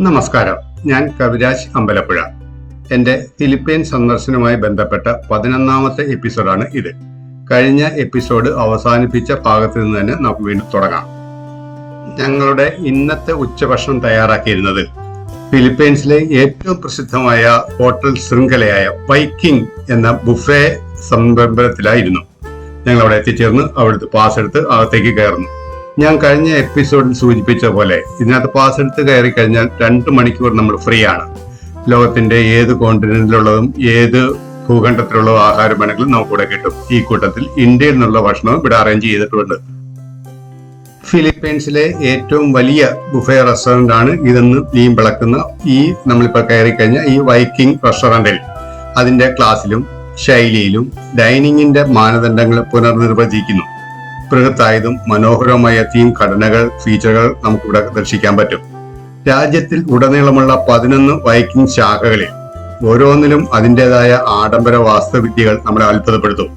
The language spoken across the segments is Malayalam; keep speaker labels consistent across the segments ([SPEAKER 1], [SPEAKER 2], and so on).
[SPEAKER 1] നമസ്കാരം. ഞാൻ കവിരാജ് അമ്പലപ്പുഴ. എന്റെ ഫിലിപ്പീൻ സന്ദർശനവുമായി ബന്ധപ്പെട്ട പതിനൊന്നാമത്തെ എപ്പിസോഡാണ് ഇത്. കഴിഞ്ഞ എപ്പിസോഡ് അവസാനിപ്പിച്ച ഭാഗത്ത് നിന്ന് തന്നെ നമുക്ക് വീണ്ടും തുടങ്ങാം. ഞങ്ങളുടെ ഇന്നത്തെ ഉച്ചഭക്ഷണം തയ്യാറാക്കിയിരുന്നത് ഫിലിപ്പൈൻസിലെ ഏറ്റവും പ്രസിദ്ധമായ ഹോട്ടൽ ശൃംഖലയായ വൈക്കിംഗ് എന്ന ബുഫേ സംരംഭത്തിലായിരുന്നു. ഞങ്ങൾ അവിടെ എത്തിച്ചേർന്ന് അവിടുത്തെ പാസ് എടുത്ത് അകത്തേക്ക് കയറുന്നു. ഞാൻ കഴിഞ്ഞ എപ്പിസോഡിൽ സൂചിപ്പിച്ച പോലെ ഇതിനകത്ത് പാസ് എടുത്ത് കയറി കഴിഞ്ഞാൽ രണ്ട് മണിക്കൂർ നമ്മൾ ഫ്രീ ആണ് ലോകത്തിന്റെ ഏത് കോണ്ടിനെന്റിലുള്ളതും ഏത് ഭൂഖണ്ഡത്തിലുള്ള ആഹാരം വേണമെങ്കിലും നമുക്കിവിടെ കിട്ടും. ഈ കൂട്ടത്തിൽ ഇന്ത്യയിൽ നിന്നുള്ള ഭക്ഷണവും ഇവിടെ അറേഞ്ച് ചെയ്തിട്ടുണ്ട്. ഫിലിപ്പീൻസിലെ ഏറ്റവും വലിയ ബുഫേ റെസ്റ്റോറന്റ് ആണ് ഇതെന്ന് നീം വിളക്കുന്ന ഈ നമ്മളിപ്പോൾ കയറി കഴിഞ്ഞ ഈ വൈക്കിംഗ് റെസ്റ്റോറന്റിൽ അതിന്റെ ക്ലാസ്സിലും ശൈലിയിലും ഡൈനിങ്ങിന്റെ മാനദണ്ഡങ്ങൾ പുനർനിർവചിക്കുന്നു. ബൃഹത്തായതും മനോഹരമായ തീം ഘടനകൾ ഫീച്ചറുകൾ നമുക്കിവിടെ ദർശിക്കാൻ പറ്റും. രാജ്യത്തിൽ ഉടനീളമുള്ള പതിനൊന്ന് വൈക്കിംഗ് ശാഖകളിൽ ഓരോന്നിലും അതിന്റെതായ ആഡംബര വാസ്തുവിദ്യകൾ നമ്മളെ അത്ഭുതപ്പെടുത്തും.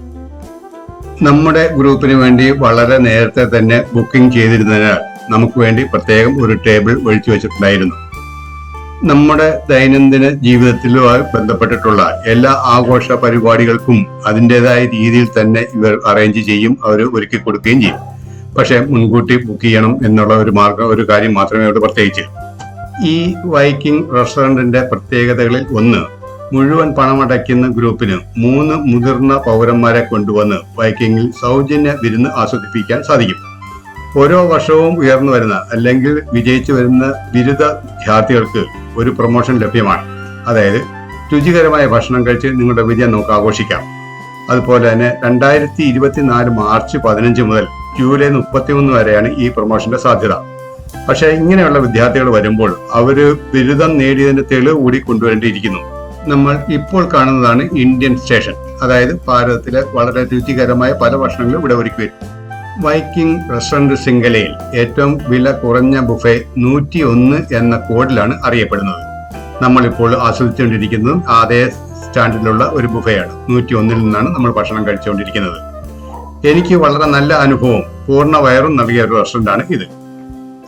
[SPEAKER 1] നമ്മുടെ ഗ്രൂപ്പിന് വേണ്ടി വളരെ നേരത്തെ തന്നെ ബുക്കിംഗ് ചെയ്തിരുന്നതിനാൽ നമുക്ക് വേണ്ടി പ്രത്യേകം ഒരു ടേബിൾ ഒഴിച്ചു വെച്ചിട്ടുണ്ടായിരുന്നു. നമ്മുടെ ദൈനംദിന ജീവിതത്തിലുമായി ബന്ധപ്പെട്ടിട്ടുള്ള എല്ലാ ആഘോഷ പരിപാടികൾക്കും അതിന്റെതായ രീതിയിൽ തന്നെ ഇവർ അറേഞ്ച് ചെയ്യും അവർ ഒരുക്കി കൊടുക്കുകയും ചെയ്യും. പക്ഷെ മുൻകൂട്ടി ബുക്ക് ചെയ്യണം എന്നുള്ള ഒരു മാർഗം ഒരു കാര്യം മാത്രമേ ഉള്ളൂ പ്രത്യേകിച്ച്. ഈ വൈക്കിംഗ് റെസ്റ്റോറന്റിന്റെ പ്രത്യേകതകളിൽ ഒന്ന് മുഴുവൻ പണമടയ്ക്കുന്ന ഗ്രൂപ്പിന് മൂന്ന് മുതിർന്ന പൗരന്മാരെ കൊണ്ടുവന്ന് വൈക്കിങ്ങിൽ സൗജന്യ വിരുന്ന് ആസ്വദിപ്പിക്കാൻ സാധിക്കും. ഓരോ വർഷവും ഉയർന്നു വരുന്ന അല്ലെങ്കിൽ വിജയിച്ചു വരുന്ന ബിരുദ വിദ്യാർത്ഥികൾക്ക് ഒരു പ്രൊമോഷൻ ലഭ്യമാണ്. അതായത് രുചികരമായ ഭക്ഷണം കഴിച്ച് നിങ്ങളുടെ വിജയം നമുക്ക് ആഘോഷിക്കാം. അതുപോലെ തന്നെ രണ്ടായിരത്തി ഇരുപത്തിനാല് മാർച്ച് പതിനഞ്ച് മുതൽ ജൂലൈ മുപ്പത്തിമൂന്ന് വരെയാണ് ഈ പ്രൊമോഷന്റെ സാധ്യത. പക്ഷേ ഇങ്ങനെയുള്ള വിദ്യാർത്ഥികൾ വരുമ്പോൾ അവർ ബിരുദം നേടിയതിന്റെ തെളിവ് കൂടി കൊണ്ടുവരേണ്ടിയിരിക്കുന്നു. നമ്മൾ ഇപ്പോൾ കാണുന്നതാണ് ഇന്ത്യൻ സ്റ്റേഷൻ. അതായത് ഭാരതത്തിലെ വളരെ രുചികരമായ പല ഭക്ഷണങ്ങളും ഇവിടെ ഒരുക്കി വരും. വൈക്കിംഗ് റെസ്റ്റോറന്റ് ശൃംഖലയിൽ ഏറ്റവും വില കുറഞ്ഞ ബുഫെ നൂറ്റി ഒന്ന് എന്ന കോഡിലാണ് അറിയപ്പെടുന്നത്. നമ്മളിപ്പോൾ ആസ്വദിച്ചുകൊണ്ടിരിക്കുന്നതും അതേ സ്റ്റാൻഡിലുള്ള ഒരു ബുഫയാണ്. നൂറ്റി ഒന്നിൽ നിന്നാണ് നമ്മൾ ഭക്ഷണം കഴിച്ചുകൊണ്ടിരിക്കുന്നത്. എനിക്ക് വളരെ നല്ല അനുഭവം പൂർണ വയറും നൽകിയ ഒരു റെസ്റ്റോറന്റാണ് ഇത്.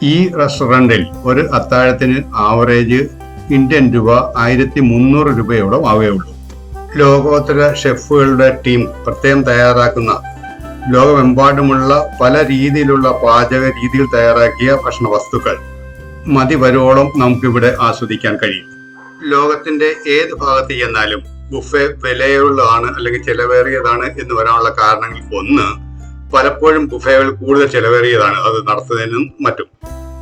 [SPEAKER 1] ഈ റെസ്റ്റോറന്റിൽ ഒരു അത്താഴത്തിന് ആവറേജ് ഇന്ത്യൻ രൂപ ആയിരത്തി മുന്നൂറ് രൂപയോളം ആവുകയുള്ളൂ. ലോകോത്തര ഷെഫുകളുടെ ടീം പ്രത്യേകം തയ്യാറാക്കുന്ന ലോകമെമ്പാടുമുള്ള പല രീതിയിലുള്ള പാചക രീതിയിൽ തയ്യാറാക്കിയ ഭക്ഷണ വസ്തുക്കൾ മതിവരോളം നമുക്കിവിടെ ആസ്വദിക്കാൻ കഴിയും. ലോകത്തിന്റെ ഏത് ഭാഗത്ത് ചെന്നാലും ബുഫെ വിലയുള്ളതാണ് അല്ലെങ്കിൽ ചിലവേറിയതാണ് എന്ന് വരാനുള്ള കാരണങ്ങൾ ഒന്ന് പലപ്പോഴും ബുഫേകൾ കൂടുതൽ ചിലവേറിയതാണ്. അത് നടത്തുന്നതിനും മറ്റും.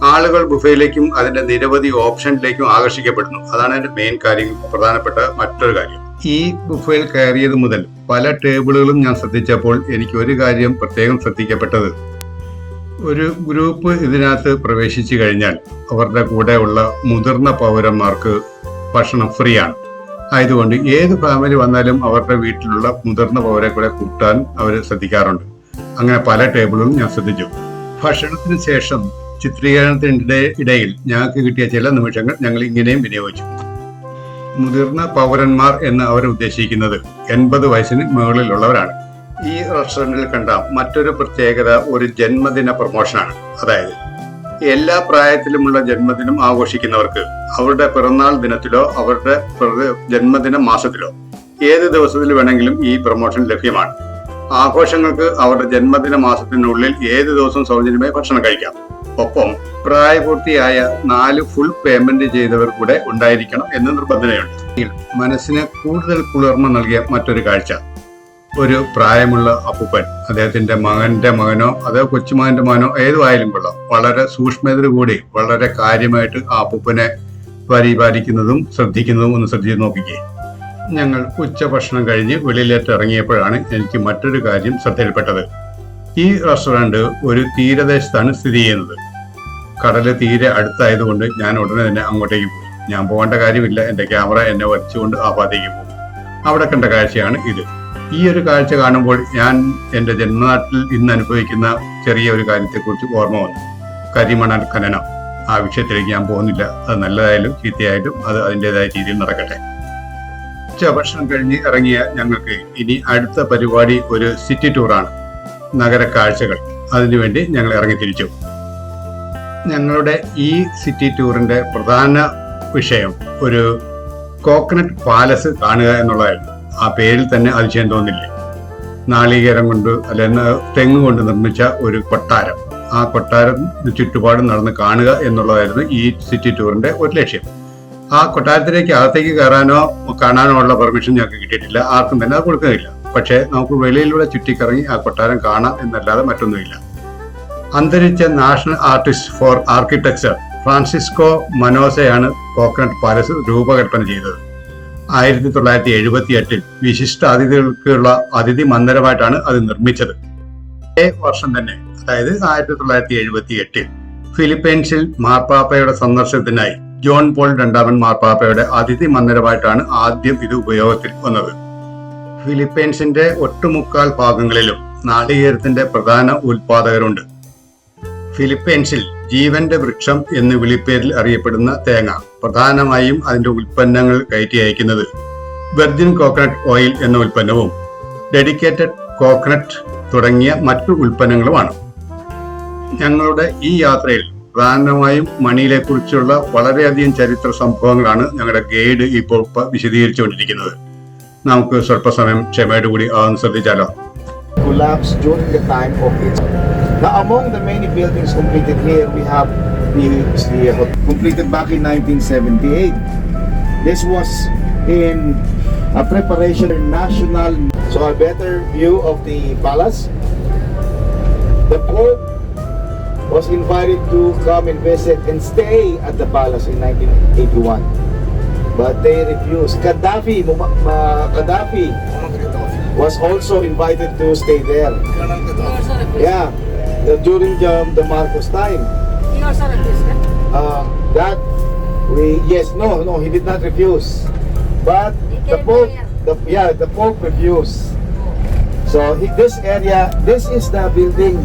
[SPEAKER 1] ആളുകൾ ബുഫയിലേക്കും അതിന്റെ നിരവധി ഓപ്ഷനിലേക്കും ആകർഷിക്കപ്പെടുന്നു. അതാണ് അതിന്റെ മെയിൻ കാര്യം പ്രധാനപ്പെട്ട മറ്റൊരു കാര്യം. ഈ ബുഫയിൽ കയറിയത് മുതൽ പല ടേബിളുകളും ഞാൻ ശ്രദ്ധിച്ചപ്പോൾ എനിക്ക് ഒരു കാര്യം പ്രത്യേകം ശ്രദ്ധിക്കപ്പെട്ടത്. ഒരു ഗ്രൂപ്പ് ഇതിനകത്ത് പ്രവേശിച്ചു കഴിഞ്ഞാൽ അവരുടെ കൂടെ ഉള്ള മുതിർന്ന പൗരന്മാർക്ക് ഭക്ഷണം ഫ്രീ ആണ് ആയതുകൊണ്ട് ഏത് ഫാമിലി വന്നാലും അവരുടെ വീട്ടിലുള്ള മുതിർന്ന പൗരെ കൂടെ കൂട്ടാൻ അവർ ശ്രദ്ധിക്കാറുണ്ട്. അങ്ങനെ പല ടേബിളുകളും ഞാൻ ശ്രദ്ധിച്ചു. ഭക്ഷണത്തിന് ശേഷം ചിത്രീകരണത്തിന്റെ ഇടയിൽ ഞങ്ങൾക്ക് കിട്ടിയ ചില നിമിഷങ്ങൾ ഞങ്ങൾ ഇങ്ങനെയും വിനിയോഗിച്ചു. മുതിർന്ന പൗരന്മാർ എന്ന് അവർ ഉദ്ദേശിക്കുന്നത് എൺപത് വയസ്സിന് മുകളിലുള്ളവരാണ്. ഈ റെസ്റ്റോറന്റിൽ കണ്ട മറ്റൊരു പ്രത്യേകത ഒരു ജന്മദിന പ്രൊമോഷനാണ് അതായത് എല്ലാ പ്രായത്തിലുമുള്ള ജന്മദിനം ആഘോഷിക്കുന്നവർക്ക് അവരുടെ പിറന്നാൾ ദിനത്തിലോ അവരുടെ ജന്മദിന മാസത്തിലോ ഏത് ദിവസത്തിൽ വേണമെങ്കിലും ഈ പ്രൊമോഷൻ ലഭ്യമാണ്. ആഘോഷങ്ങൾക്ക് അവരുടെ ജന്മദിന മാസത്തിനുള്ളിൽ ഏത് ദിവസവും സൗജന്യമായി ഭക്ഷണം കഴിക്കാം. ഒപ്പം പ്രായപൂർത്തിയായ നാല് ഫുൾ പേയ്മെന്റ് ചെയ്തവർ കൂടെ ഉണ്ടായിരിക്കണം എന്ന് നിർബന്ധനയുണ്ട് മനസ്സിന് കൂടുതൽ കുളിർമ നൽകിയ മറ്റൊരു കാഴ്ച. ഒരു പ്രായമുള്ള അപ്പൂപ്പൻ അദ്ദേഹത്തിന്റെ മകന്റെ മകനോ അതോ കൊച്ചുമകന്റെ മകനോ ഏതുമായാലും കൊള്ളാം. വളരെ സൂക്ഷ്മതയോടു കൂടി വളരെ കാര്യമായിട്ട് ആ അപ്പൂപ്പനെ പരിപാലിക്കുന്നതും ശ്രദ്ധിക്കുന്നതും ഒന്ന് ശ്രദ്ധിച്ച് നോക്കിക്കേ. ഞങ്ങൾ ഉച്ചഭക്ഷണം കഴിഞ്ഞ് വെളിയിലേക്ക് ഇറങ്ങിയപ്പോഴാണ് എനിക്ക് മറ്റൊരു കാര്യം ശ്രദ്ധയിൽപ്പെട്ടത്. ഈ റെസ്റ്റോറന്റ് ഒരു തീരദേശത്താണ് സ്ഥിതി ചെയ്യുന്നത്. കടൽ തീരെ അടുത്തായതുകൊണ്ട് ഞാൻ ഉടനെ തന്നെ അങ്ങോട്ടേക്ക് പോയി. ഞാൻ പോകേണ്ട കാര്യമില്ല. എന്റെ ക്യാമറ എന്നെ വലിച്ചുകൊണ്ട് ആ പാതയ്ക്ക് പോകും. അവിടെ കണ്ട കാഴ്ചയാണ് ഇത്. ഈ ഒരു കാഴ്ച കാണുമ്പോൾ ഞാൻ എന്റെ ജന്മനാട്ടിൽ ഇന്ന് അനുഭവിക്കുന്ന ചെറിയ ഒരു കാര്യത്തെക്കുറിച്ച് ഓർമ്മ വന്നു. കരിമണൽ ഖനനം. ആ വിഷയത്തിലേക്ക് ഞാൻ പോകുന്നില്ല. അത് നല്ലതായാലും ചീത്തയായാലും അത് അതിന്റെതായ രീതിയിൽ നടക്കട്ടെ. ഉച്ചഭക്ഷണം കഴിഞ്ഞ് ഇറങ്ങിയ ഞങ്ങൾക്ക് ഇനി അടുത്ത പരിപാടി ഒരു സിറ്റി ടൂറാണ്. നഗര കാഴ്ചകൾ അതിനുവേണ്ടി ഞങ്ങൾ ഇറങ്ങി തിരിച്ചു. ഞങ്ങളുടെ ഈ സിറ്റി ടൂറിന്റെ പ്രധാന വിഷയം ഒരു കോക്കനട്ട് പാലസ് കാണുക എന്നുള്ളതായിരുന്നു. ആ പേരിൽ തന്നെ അതിശയം തോന്നില്ലേ? നാളികേരം കൊണ്ട് അല്ലെങ്കിൽ തെങ്ങ് കൊണ്ട് നിർമ്മിച്ച ഒരു കൊട്ടാരം. ആ കൊട്ടാരം ചുറ്റുപാടും നടന്ന് കാണുക എന്നുള്ളതായിരുന്നു ഈ സിറ്റി ടൂറിന്റെ ഒരു ലക്ഷ്യം. ആ കൊട്ടാരത്തിലേക്ക് അകത്തേക്ക് കയറാനോ കാണാനോ ഉള്ള പെർമിഷൻ ഞങ്ങൾക്ക് കിട്ടിയിട്ടില്ല. ആർക്കും തന്നെ അത് കൊടുക്കുന്നില്ല. പക്ഷേ നമുക്ക് വെളിയിലൂടെ ചുറ്റിക്കറങ്ങി ആ കൊട്ടാരം കാണാം എന്നല്ലാതെ മറ്റൊന്നുമില്ല. അന്തരിച്ച national artist for architecture Francisco മനോസയാണ് coconut palace രൂപകൽപ്പന ചെയ്തത്. ആയിരത്തി തൊള്ളായിരത്തി എഴുപത്തി എട്ടിൽ വിശിഷ്ട അതിഥികൾക്കുള്ള അതിഥി മന്ദിരമായിട്ടാണ് അത് നിർമ്മിച്ചത്. അതേ വർഷം തന്നെ അതായത് ആയിരത്തി തൊള്ളായിരത്തി എഴുപത്തി എട്ടിൽ ഫിലിപ്പൈൻസിൽ മാർപ്പാപ്പയുടെ സന്ദർശനത്തിനായി ജോൺ പോൾ രണ്ടാമൻ മാർപ്പാപ്പയുടെ അതിഥി മന്ദിരമായിട്ടാണ് ആദ്യം ഇത് ഉപയോഗത്തിൽ വന്നത്. ഫിലിപ്പൈൻസിന്റെ ഒട്ടുമുക്കാൽ ഭാഗങ്ങളിലും നാളികേരത്തിന്റെ പ്രധാന ഉൽപാദകരുണ്ട് ഫിലിപ്പൈൻസിൽ ജീവന്റെ വൃക്ഷം എന്ന് വിളിപ്പേരിൽ അറിയപ്പെടുന്ന തേങ്ങ പ്രധാനമായും അതിന്റെ ഉൽപ്പന്നങ്ങൾ കയറ്റി അയക്കുന്നത് വെർജിൻ കോക്കനട്ട് ഓയിൽ എന്ന ഉൽപ്പന്നവും ഡെഡിക്കേറ്റഡ് കോക്കനട്ട് തുടങ്ങിയ മറ്റു ഉൽപ്പന്നങ്ങളുമാണ് ഞങ്ങളുടെ ഈ യാത്രയിൽ പ്രധാനമായും മണിയിലെ കുറിച്ചുള്ള വളരെയധികം ചരിത്ര സംഭവങ്ങളാണ് ഞങ്ങളുടെ ഗൈഡ് ഇപ്പോൾ വിശദീകരിച്ചു വിശദീകരിച്ചുകൊണ്ടിരിക്കുന്നത് നമുക്ക് സ്വല്പസമയം ക്ഷമയോടുകൂടി അതൊന്ന് ശ്രദ്ധിച്ചാലോ.
[SPEAKER 2] Now, among the many buildings completed here, we have the, the uh, completed back in 1978. This was in a preparation for national. So a better view of the palace. The Pope was invited to come and visit and stay at the palace in 1981. But they refused. Gaddafi, uh, Gaddafi was also invited to stay there. Yeah, uh, during the, the Marcos time.
[SPEAKER 3] He also refused it.
[SPEAKER 2] Uh, that we yes no no he did not refuse, but the Pope the yeah the Pope refused. So he, this area this is the building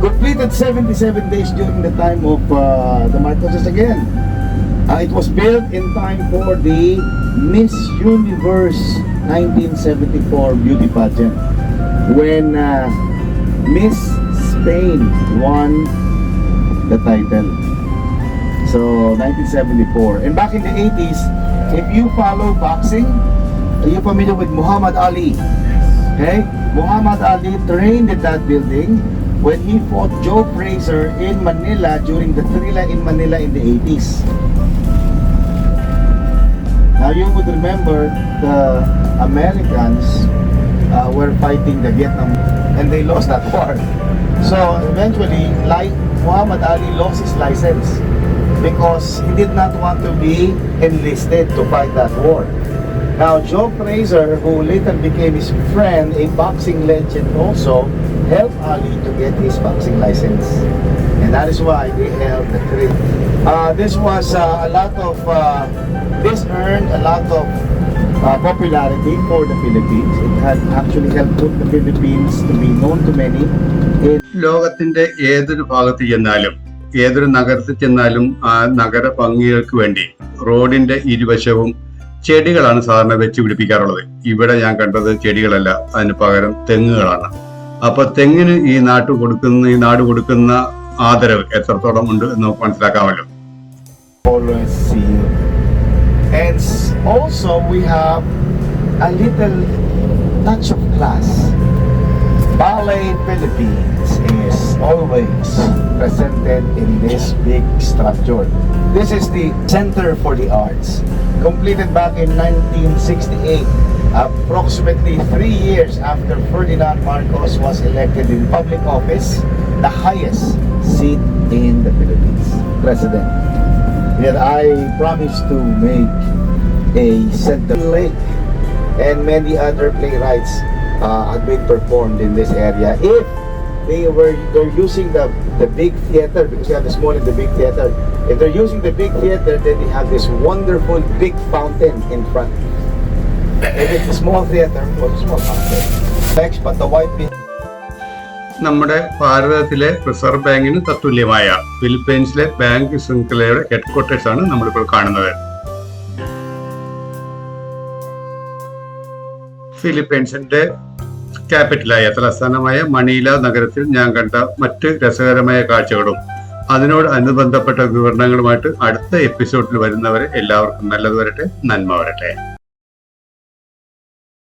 [SPEAKER 2] completed 77 days during the time of uh, the Marcoses again. Uh, it was built in time for the Miss Universe 1974 beauty pageant when uh, Miss Spain won the title. So 1974. And back in the 80s, if you follow boxing, are you familiar with Muhammad Ali? Okay? Muhammad Ali trained in that building when he fought Joe Fraser in Manila during the thrilla in Manila in the 80s. Now you would remember the Americans uh, were fighting the Vietnam and they lost that war. So eventually, like Muhammad Ali lost his license because he did not want to be enlisted to fight that war. Now Joe Fraser, who later became his friend, a boxing legend also, helped Ali to get his boxing license. And that is why they held the trip. Uh, this was uh, a lot of, uh, this earned a lot of uh, popularity for the Philippines. It had actually helped put the Philippines to be known to many.
[SPEAKER 1] ലോകത്തിന്റെ ഏതൊരു ഭാഗത്ത് ചെന്നാലും ഏതൊരു നഗരത്തിൽ ചെന്നാലും ആ നഗര ഭംഗികൾക്ക് വേണ്ടി റോഡിന്റെ ഇരുവശവും ചെടികളാണ് സാധാരണ വെച്ച് പിടിപ്പിക്കാറുള്ളത്. ഇവിടെ ഞാൻ കണ്ടത് ചെടികളല്ല അതിന് പകരം തെങ്ങുകളാണ്. അപ്പൊ തെങ്ങിന് ഈ നാട്ട് കൊടുക്കുന്ന ഈ നാട് കൊടുക്കുന്ന ആദരവ് എത്രത്തോളം ഉണ്ട് എന്ന് നമുക്ക് മനസ്സിലാക്കാമല്ലോ.
[SPEAKER 2] Also we have a little touch of class. Ballet Philippines is always presented in this big structure. This is the Center for the Arts, completed back in 1968, approximately three years after Ferdinand Marcos was elected in public office, the highest seat in the Philippines, president. Yet I promise to make a Center Lake and many other playwrights uh, have been performed in this area. If they were they're using the the big theater because they have the small and the big theater. If they're using the big theater, then they have this wonderful big fountain in front. If it's a small theater, well, small fountain. Next, but the white building.
[SPEAKER 1] നമ്മുടെ ഭാരതത്തിലെ റിസർവ് ബാങ്കിന് തത്തുല്യമായ ഫിലിപ്പൈൻസിലെ ബാങ്ക് ശൃംഖലയുടെ ഹെഡ് ക്വാർട്ടേഴ്സാണ് നമ്മളിപ്പോൾ കാണുന്നത് ഫിലിപ്പൈൻസിന്റെ ക്യാപിറ്റലായ തലസ്ഥാനമായ മണീല നഗരത്തിൽ ഞാൻ കണ്ട മറ്റ് രസകരമായ കാഴ്ചകളും അതിനോട് അനുബന്ധപ്പെട്ട വിവരണങ്ങളുമായിട്ട് അടുത്ത എപ്പിസോഡിൽ വരുന്നവരെ എല്ലാവർക്കും നല്ലത് വരട്ടെ നന്മ വരട്ടെ.